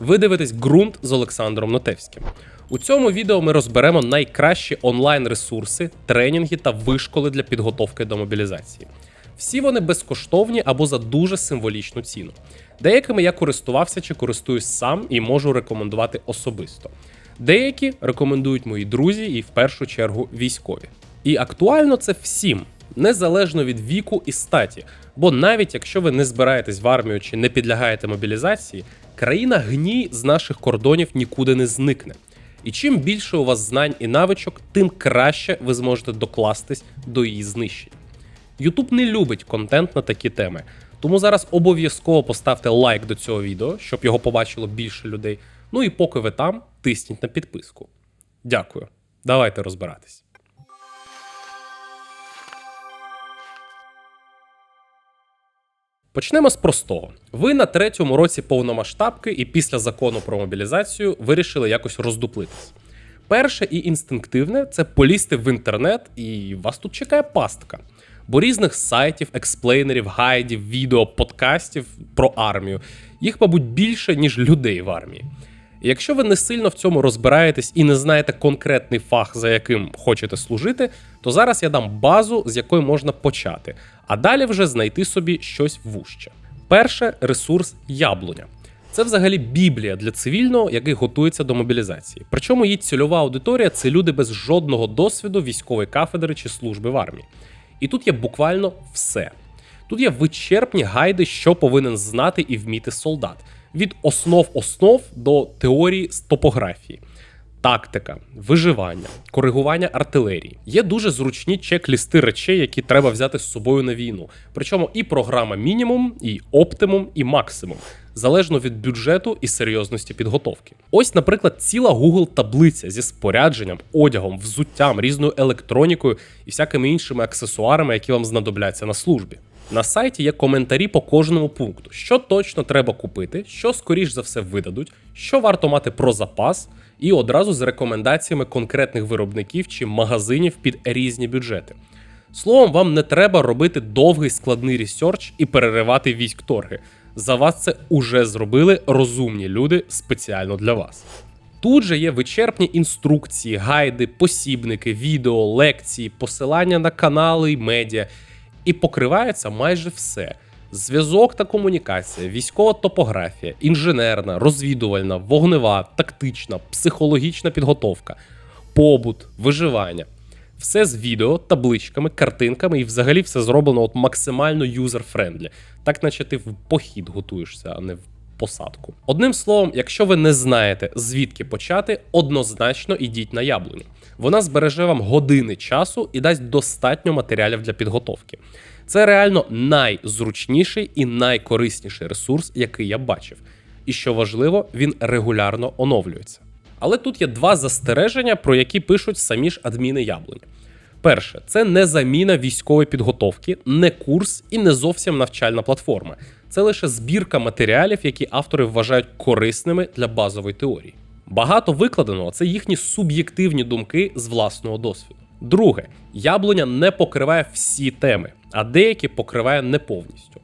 Ви дивитесь ґрунт з Олександром Нотевським. У цьому відео ми розберемо найкращі онлайн-ресурси, тренінги та вишколи для підготовки до мобілізації. Всі вони безкоштовні або за дуже символічну ціну. Деякими я користувався чи користуюсь сам і можу рекомендувати особисто. Деякі рекомендують мої друзі і в першу чергу військові. І актуально це всім, незалежно від віку і статі. Бо навіть якщо ви не збираєтесь в армію чи не підлягаєте мобілізації, країна гній з наших кордонів нікуди не зникне. І чим більше у вас знань і навичок, тим краще ви зможете докластись до її знищення. Ютуб не любить контент на такі теми, тому зараз обов'язково поставте лайк до цього відео, щоб його побачило більше людей. Ну і поки ви там, тисніть на підписку. Дякую. Давайте розбиратись. Почнемо з простого. Ви на третьому році повномасштабки і після закону про мобілізацію вирішили якось роздуплитись. Перше і інстинктивне це полізти в інтернет, і вас тут чекає пастка. Бо різних сайтів, експлейнерів, гайдів, відео, подкастів про армію їх, мабуть, більше, ніж людей в армії. І якщо ви не сильно в цьому розбираєтесь і не знаєте конкретний фах, за яким хочете служити, то зараз я дам базу, з якої можна почати, а далі вже знайти собі щось вужче. Перше ресурс яблуня. Це взагалі біблія для цивільного, який готується до мобілізації. Причому її цільова аудиторія це люди без жодного досвіду військової кафедри чи служби в армії. І тут є буквально все. Тут є вичерпні гайди, що повинен знати і вміти солдат від основ основ до теорії з топографії. Тактика, виживання, коригування артилерії. Є дуже зручні чек-лісти речей, які треба взяти з собою на війну. Причому і програма мінімум, і оптимум, і максимум, залежно від бюджету і серйозності підготовки. Ось, наприклад, ціла Google таблиця зі спорядженням, одягом, взуттям, різною електронікою і всякими іншими аксесуарами, які вам знадобляться на службі. На сайті є коментарі по кожному пункту, що точно треба купити, що скоріш за все видадуть, що варто мати про запас, і одразу з рекомендаціями конкретних виробників чи магазинів під різні бюджети. Словом, вам не треба робити довгий складний ресерч і переривати військ-торги. За вас це уже зробили розумні люди спеціально для вас. Тут же є вичерпні інструкції, гайди, посібники, відео, лекції, посилання на канали й медіа. І покривається майже все: зв'язок та комунікація, військова топографія, інженерна, розвідувальна, вогнева, тактична, психологічна підготовка, побут, виживання. Все з відео, табличками, картинками і взагалі все зроблено от максимально юзер-френдлі. Так, наче ти в похід готуєшся, а не в посадку. Одним словом, якщо ви не знаєте звідки почати, однозначно ідіть на яблуню. Вона збереже вам години часу і дасть достатньо матеріалів для підготовки. Це реально найзручніший і найкорисніший ресурс, який я бачив. І що важливо, він регулярно оновлюється. Але тут є два застереження, про які пишуть самі ж адміни яблуні. Перше, це не заміна військової підготовки, не курс і не зовсім навчальна платформа. Це лише збірка матеріалів, які автори вважають корисними для базової теорії. Багато викладеного це їхні суб'єктивні думки з власного досвіду. Друге, яблуня не покриває всі теми, а деякі покриває не повністю.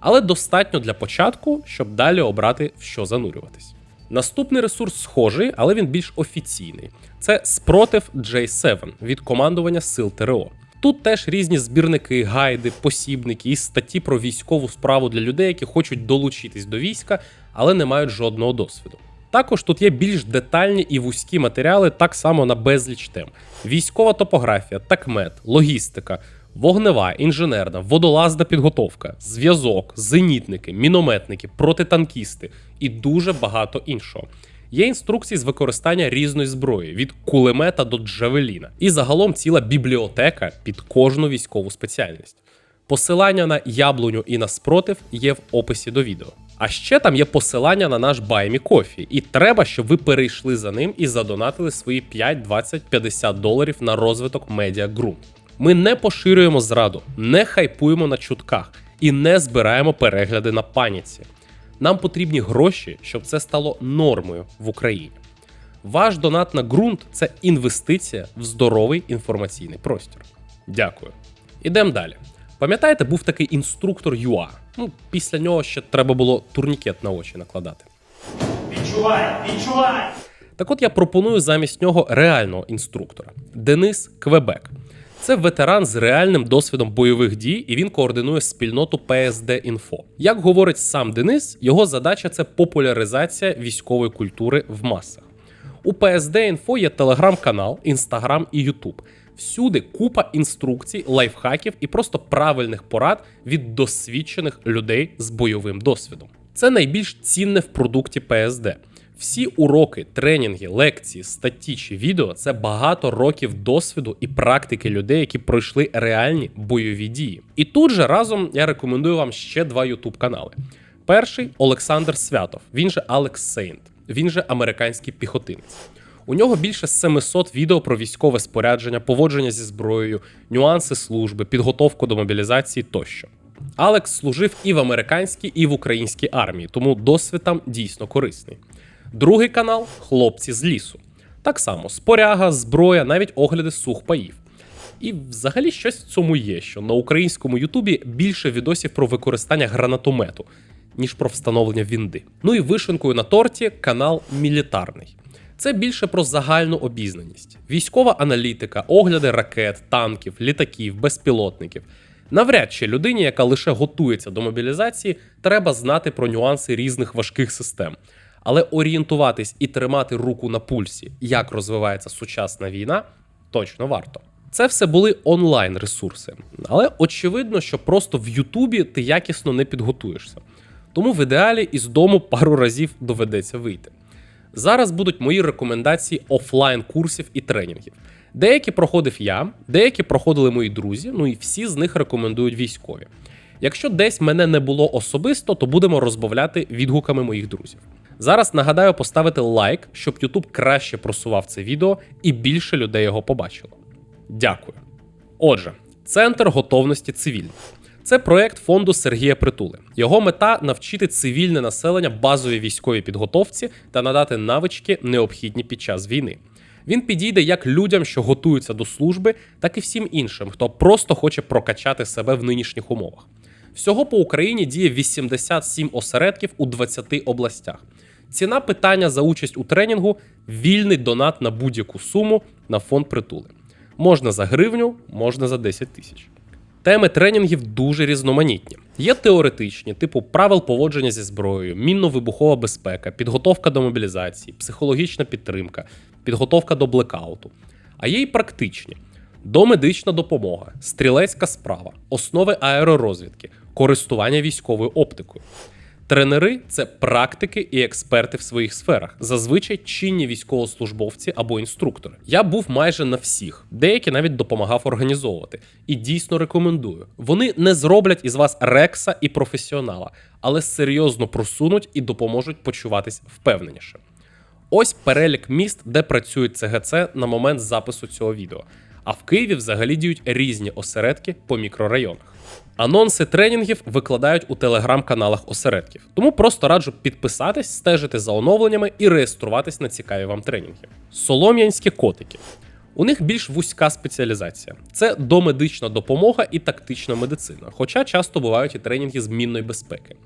Але достатньо для початку, щоб далі обрати, в що занурюватись. Наступний ресурс схожий, але він більш офіційний. Це спротив J7 від командування сил ТРО. Тут теж різні збірники, гайди, посібники і статті про військову справу для людей, які хочуть долучитись до війська, але не мають жодного досвіду. Також тут є більш детальні і вузькі матеріали, так само на безліч тем: військова топографія, такмет, логістика, вогнева, інженерна, водолазна підготовка, зв'язок, зенітники, мінометники, протитанкісти і дуже багато іншого. Є інструкції з використання різної зброї від кулемета до джавеліна, і загалом ціла бібліотека під кожну військову спеціальність. Посилання на яблуню і на спротив є в описі до відео. А ще там є посилання на наш Баймі Кофі, і треба, щоб ви перейшли за ним і задонатили свої 5, 20, 50 доларів на розвиток медіа ґрунт. Ми не поширюємо зраду, не хайпуємо на чутках і не збираємо перегляди на паніці. Нам потрібні гроші, щоб це стало нормою в Україні. Ваш донат на ґрунт це інвестиція в здоровий інформаційний простір. Дякую. Ідемо далі. Пам'ятаєте, був такий інструктор ЮА. Ну, після нього ще треба було турнікет на очі накладати. Відчувай, відчувай! Так от я пропоную замість нього реального інструктора Денис Квебек. Це ветеран з реальним досвідом бойових дій, і він координує спільноту PSD Інфо. Як говорить сам Денис, його задача це популяризація військової культури в масах. У PSD Інфо є телеграм-канал, інстаграм і Ютуб. Всюди купа інструкцій, лайфхаків і просто правильних порад від досвідчених людей з бойовим досвідом. Це найбільш цінне в продукті PSD. Всі уроки, тренінги, лекції, статті чи відео це багато років досвіду і практики людей, які пройшли реальні бойові дії. І тут же разом я рекомендую вам ще два ютуб канали. Перший Олександр Святов, він же Алекс Сейнт, він же американський піхотинець. У нього більше 700 відео про військове спорядження, поводження зі зброєю, нюанси служби, підготовку до мобілізації тощо. Алекс служив і в американській, і в українській армії, тому досвід там дійсно корисний. Другий канал хлопці з лісу. Так само споряга, зброя, навіть огляди сухпаїв. І взагалі щось в цьому є, що на українському Ютубі більше відосів про використання гранатомету, ніж про встановлення вінди. Ну і вишенкою на торті канал Мілітарний. Це більше про загальну обізнаність, військова аналітика, огляди ракет, танків, літаків, безпілотників. Навряд чи людині, яка лише готується до мобілізації, треба знати про нюанси різних важких систем. Але орієнтуватись і тримати руку на пульсі, як розвивається сучасна війна, точно варто. Це все були онлайн ресурси, але очевидно, що просто в Ютубі ти якісно не підготуєшся. Тому в ідеалі із дому пару разів доведеться вийти. Зараз будуть мої рекомендації офлайн курсів і тренінгів. Деякі проходив я, деякі проходили мої друзі, ну і всі з них рекомендують військові. Якщо десь мене не було особисто, то будемо розмовляти відгуками моїх друзів. Зараз нагадаю поставити лайк, щоб YouTube краще просував це відео і більше людей його побачило. Дякую. Отже, центр готовності цивільних. Це проект фонду Сергія Притули. Його мета навчити цивільне населення базовій військовій підготовці та надати навички, необхідні під час війни. Він підійде як людям, що готуються до служби, так і всім іншим, хто просто хоче прокачати себе в нинішніх умовах. Всього по Україні діє 87 осередків у 20 областях. Ціна питання за участь у тренінгу вільний донат на будь-яку суму на фонд притули. Можна за гривню, можна за 10 тисяч. Теми тренінгів дуже різноманітні. Є теоретичні, типу правил поводження зі зброєю, мінно-вибухова безпека, підготовка до мобілізації, психологічна підтримка, підготовка до блекауту. А є й практичні: домедична допомога, стрілецька справа, основи аеророзвідки, користування військовою оптикою. Тренери це практики і експерти в своїх сферах, зазвичай чинні військовослужбовці або інструктори. Я був майже на всіх, деякі навіть допомагав організовувати. І дійсно рекомендую. Вони не зроблять із вас рекса і професіонала, але серйозно просунуть і допоможуть почуватись впевненіше. Ось перелік міст, де працюють ЦГЦ на момент запису цього відео. А в Києві взагалі діють різні осередки по мікрорайонах. Анонси тренінгів викладають у телеграм-каналах осередків, тому просто раджу підписатись, стежити за оновленнями і реєструватись на цікаві вам тренінги. Солом'янські котики. У них більш вузька спеціалізація: це домедична допомога і тактична медицина, хоча часто бувають і тренінги з мінної безпеки.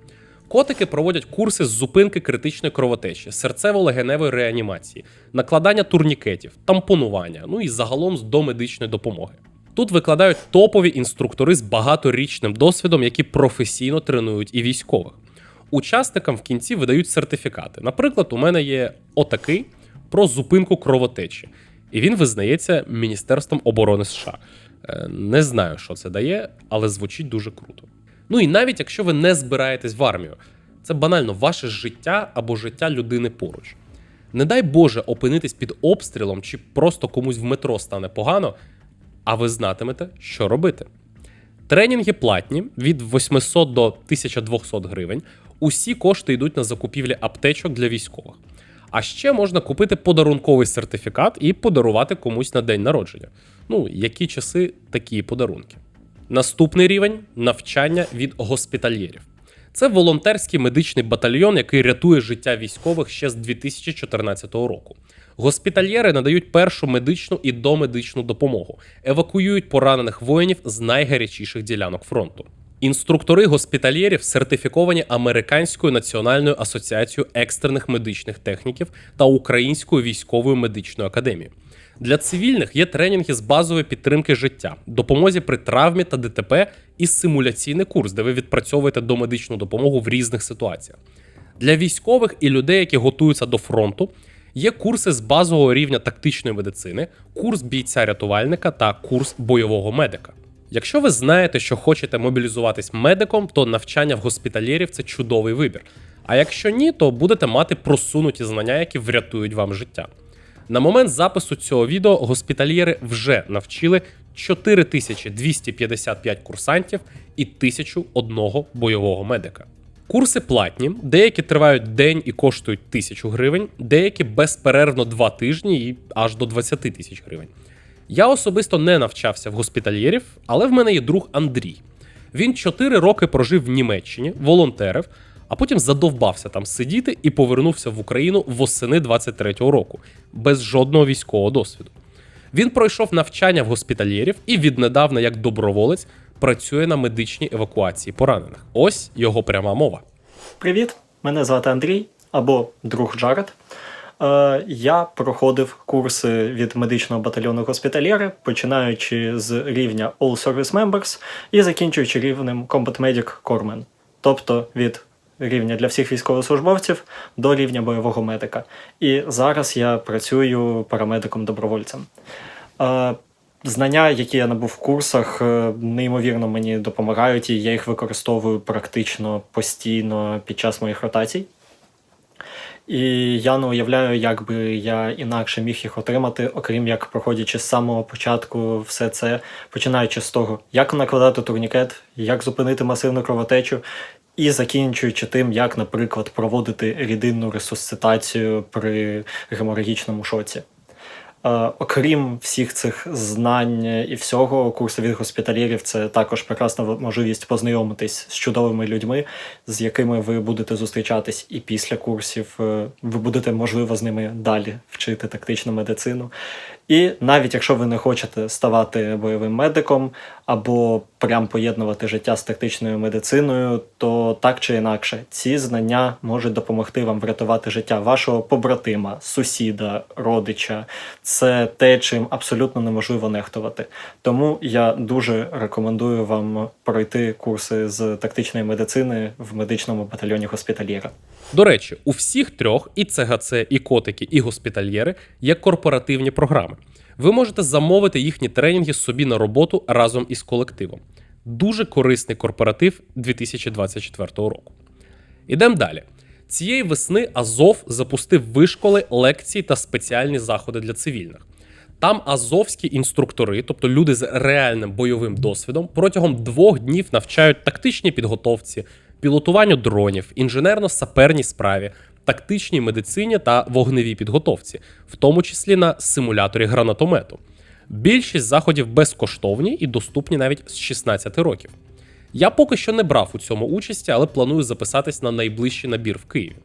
Котики проводять курси з зупинки критичної кровотечі, серцево-легеневої реанімації, накладання турнікетів, тампонування, ну і загалом з домедичної допомоги. Тут викладають топові інструктори з багаторічним досвідом, які професійно тренують і військових. Учасникам в кінці видають сертифікати. Наприклад, у мене є отакий про зупинку кровотечі, і він визнається Міністерством оборони США. Е, Не знаю, що це дає, але звучить дуже круто. Ну і навіть якщо ви не збираєтесь в армію, це банально ваше життя або життя людини поруч. Не дай Боже опинитись під обстрілом чи просто комусь в метро стане погано, а ви знатимете, що робити. Тренінги платні від 800 до 1200 гривень. Усі кошти йдуть на закупівлі аптечок для військових. А ще можна купити подарунковий сертифікат і подарувати комусь на день народження. Ну, які часи, такі подарунки. Наступний рівень навчання від госпітальєрів. Це волонтерський медичний батальйон, який рятує життя військових ще з 2014 року. Госпітальєри надають першу медичну і домедичну допомогу, евакуюють поранених воїнів з найгарячіших ділянок фронту. Інструктори госпітальєрів сертифіковані Американською національною асоціацією екстрених медичних техніків та Українською військовою медичною академією. Для цивільних є тренінги з базової підтримки життя, допомозі при травмі та ДТП і симуляційний курс, де ви відпрацьовуєте домедичну допомогу в різних ситуаціях. Для військових і людей, які готуються до фронту, є курси з базового рівня тактичної медицини, курс бійця-рятувальника та курс бойового медика. Якщо ви знаєте, що хочете мобілізуватись медиком, то навчання в госпітальєрів це чудовий вибір. А якщо ні, то будете мати просунуті знання, які врятують вам життя. На момент запису цього відео госпітальєри вже навчили 4255 курсантів і 1001 бойового медика. Курси платні, деякі тривають день і коштують 1000 гривень, деякі безперервно 2 тижні і аж до 20 тисяч гривень. Я особисто не навчався в госпітальєрів, але в мене є друг Андрій. Він 4 роки прожив в Німеччині, волонтерив, а потім задовбався там сидіти і повернувся в Україну восени 23-го року без жодного військового досвіду. Він пройшов навчання в госпітальєрів і віднедавна, як доброволець, працює на медичній евакуації поранених. Ось його пряма мова. Привіт, мене звати Андрій або друг Джаред. Е, Я проходив курси від медичного батальйону госпітальєри, починаючи з рівня All Service Members і закінчуючи рівнем Combat Medic Corpsman. тобто від рівня для всіх військовослужбовців до рівня бойового медика. І зараз я працюю парамедиком-добровольцем. Знання, які я набув в курсах, е, неймовірно мені допомагають, і я їх використовую практично постійно під час моїх ротацій. І я не уявляю, як би я інакше міг їх отримати, окрім як проходячи з самого початку все це, починаючи з того, як накладати турнікет, як зупинити масивну кровотечу, і закінчуючи тим, як, наприклад, проводити рідинну ресусцитацію при геморагічному шоці. Е, окрім всіх цих знань і всього, курси від госпіталірів це також прекрасна можливість познайомитись з чудовими людьми, з якими ви будете зустрічатись і після курсів. Е, Ви будете, можливо, з ними далі вчити тактичну медицину. І навіть якщо ви не хочете ставати бойовим медиком або прям поєднувати життя з тактичною медициною, то так чи інакше ці знання можуть допомогти вам врятувати життя вашого побратима, сусіда, родича. Це те, чим абсолютно неможливо нехтувати. Тому я дуже рекомендую вам пройти курси з тактичної медицини в медичному батальйоні госпітальєра. До речі, у всіх трьох і ЦГЦ, і котики, і госпітальєри є корпоративні програми. Ви можете замовити їхні тренінги собі на роботу разом із колективом. Дуже корисний корпоратив 2024 року. Ідемо далі. Цієї весни Азов запустив вишколи, лекції та спеціальні заходи для цивільних. Там азовські інструктори, тобто люди з реальним бойовим досвідом, протягом двох днів навчають тактичній підготовці, пілотуванню дронів, інженерно-саперній справі, тактичній медицині та вогневій підготовці, в тому числі на симуляторі гранатомету. Більшість заходів безкоштовні і доступні навіть з 16 років. Я поки що не брав у цьому участі, але планую записатись на найближчий набір в Києві.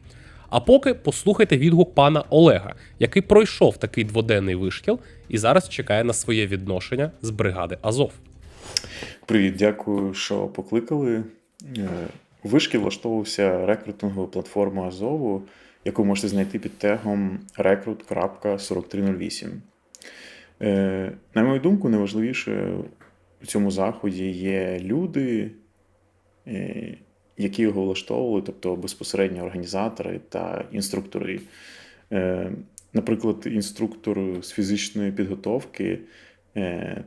А поки послухайте відгук пана Олега, який пройшов такий дводенний вишкіл і зараз чекає на своє відношення з бригади Азов. Привіт, дякую, що покликали. Вишкіл влаштовувався рекрутинговою платформою Азову, яку можете знайти під тегом recruit.4308. Е, На мою думку, найважливіше у цьому заході є люди, е, які його влаштовували, тобто безпосередньо організатори та інструктори. Е, Наприклад, інструктор з фізичної підготовки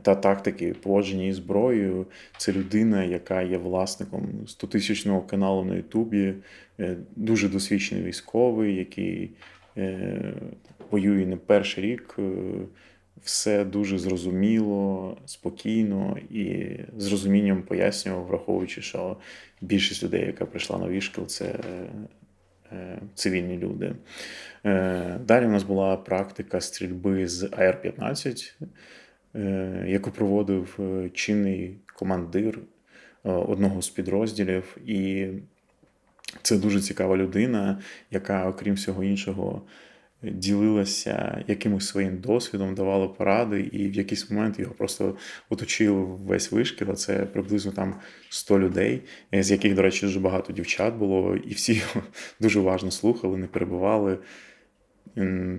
та тактики поводження із зброєю це людина, яка є власником 100-тисячного каналу на Ютубі, е, дуже досвідчений військовий, який е, воює не перший рік. е, Все дуже зрозуміло, спокійно і з розумінням пояснював, враховуючи, що більшість людей, яка прийшла на вішкіл, це е, цивільні люди. Е, Далі у нас була практика стрільби з АР-15, е, яку проводив е, чинний командир е, одного з підрозділів. І це дуже цікава людина, яка, окрім всього іншого, ділилася якимось своїм досвідом, давала поради, і в якийсь момент його просто оточив весь вишкіл. Це приблизно там 100 людей, е, з яких, до речі, дуже багато дівчат було, і всі його дуже уважно слухали, не перебували.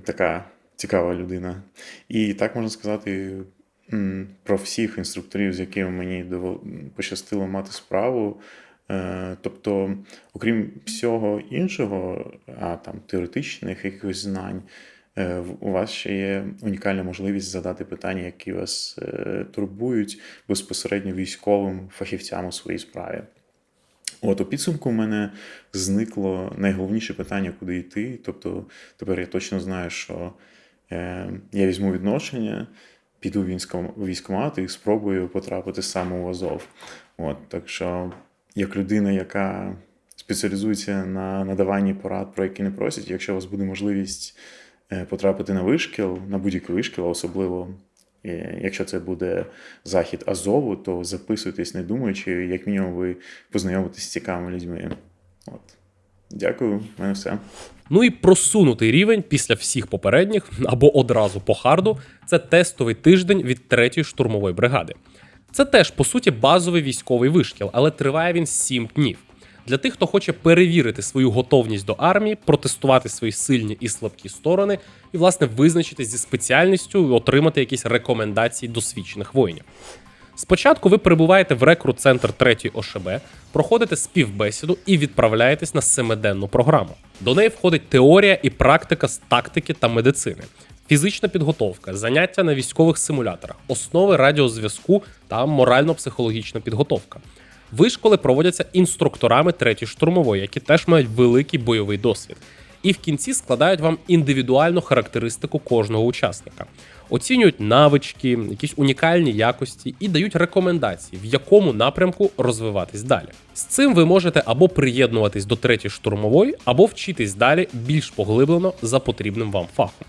Така цікава людина. І так можна сказати про всіх інструкторів, з якими мені пощастило мати справу. Е, Тобто, окрім всього іншого, а там теоретичних якихось знань, е, у вас ще є унікальна можливість задати питання, які вас е, турбують безпосередньо військовим фахівцям у своїй справі. От у підсумку в мене зникло найголовніше питання, куди йти. Тобто тепер я точно знаю, що я візьму відношення, піду в військкомат і спробую потрапити саме у Азов. От, так що, як людина, яка спеціалізується на надаванні порад, про які не просять, якщо у вас буде можливість е, потрапити на вишкіл, на будь-який вишкіл, особливо е, якщо це буде захід Азову, то записуйтесь, не думаючи, як мінімум ви познайомитесь з цікавими людьми. От. Дякую, мене все. Ну і просунутий рівень після всіх попередніх або одразу по харду це тестовий тиждень від 3-ї штурмової бригади. Це теж по суті базовий військовий вишкіл, але триває він 7 днів. Для тих, хто хоче перевірити свою готовність до армії, протестувати свої сильні і слабкі сторони, і, власне, визначитись зі спеціальністю і отримати якісь рекомендації досвідчених воїнів. Спочатку ви прибуваєте в рекрут-центр 3 ОШБ, проходите співбесіду і відправляєтесь на семиденну програму. До неї входить теорія і практика з тактики та медицини, фізична підготовка, заняття на військових симуляторах, основи радіозв'язку та морально-психологічна підготовка. Вишколи проводяться інструкторами 3 штурмової, які теж мають великий бойовий досвід. І в кінці складають вам індивідуальну характеристику кожного учасника, оцінюють навички, якісь унікальні якості і дають рекомендації, в якому напрямку розвиватись далі. З цим ви можете або приєднуватись до 3 штурмової, або вчитись далі більш поглиблено за потрібним вам фахом.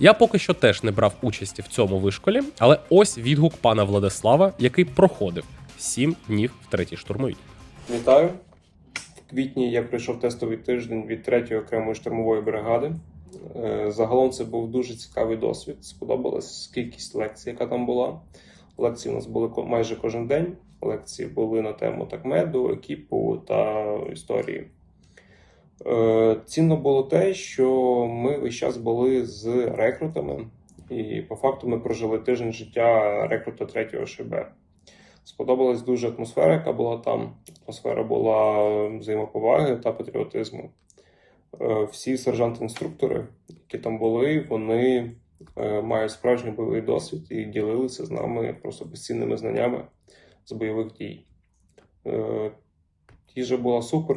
Я поки що теж не брав участі в цьому вишколі, але ось відгук пана Владислава, який проходив 7 днів в третій штурмовій. Вітаю. Квітні я пройшов тестовий тиждень від 3-ї окремої штурмової бригади. Е, Загалом це був дуже цікавий досвід. Сподобалась кількість лекцій, яка там була. Лекції у нас були майже кожен день. Лекції були на тему такмеду, екіпу та історії. Е, Цінно було те, що ми весь час були з рекрутами, і по факту ми прожили тиждень життя рекрута 3 ШБ. Сподобалась дуже атмосфера, яка була там. Атмосфера була взаємоповаги та патріотизму. Е, Всі сержанти-інструктори, які там були, вони е, мають справжній бойовий досвід і ділилися з нами просто безцінними знаннями з бойових дій. Е, Їжа була супер,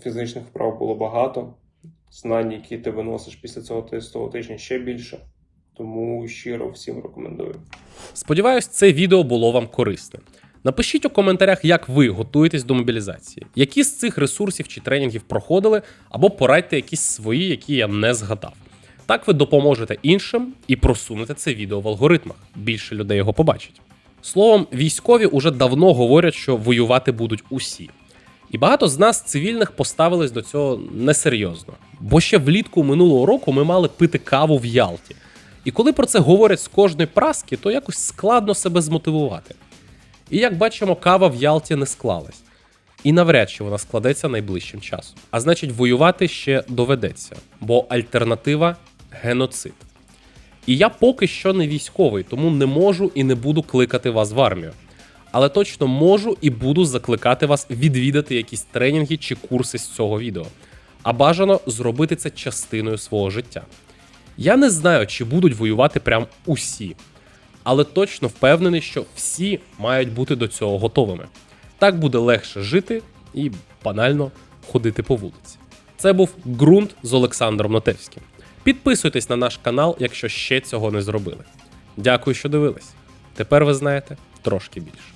фізичних вправ було багато. Знань, які ти виносиш після цього тестового тижня, ще більше. Тому щиро всім рекомендую. Сподіваюсь, це відео було вам корисне. Напишіть у коментарях, як ви готуєтесь до мобілізації, які з цих ресурсів чи тренінгів проходили, або порадьте якісь свої, які я не згадав. Так ви допоможете іншим і просунете це відео в алгоритмах. Більше людей його побачить. Словом, військові уже давно говорять, що воювати будуть усі. І багато з нас цивільних поставились до цього несерйозно. Бо ще влітку минулого року ми мали пити каву в Ялті. І коли про це говорять з кожної праски, то якось складно себе змотивувати. І як бачимо, кава в Ялті не склалась. І навряд чи вона складеться найближчим часом. А значить, воювати ще доведеться, бо альтернатива геноцид. І я поки що не військовий, тому не можу і не буду кликати вас в армію. Але точно можу і буду закликати вас відвідати якісь тренінги чи курси з цього відео. А бажано зробити це частиною свого життя. Я не знаю, чи будуть воювати прям усі, але точно впевнений, що всі мають бути до цього готовими. Так буде легше жити і банально ходити по вулиці. Це був ґрунт з Олександром Нотевським. Підписуйтесь на наш канал, якщо ще цього не зробили. Дякую, що дивились. Тепер ви знаєте трошки більше.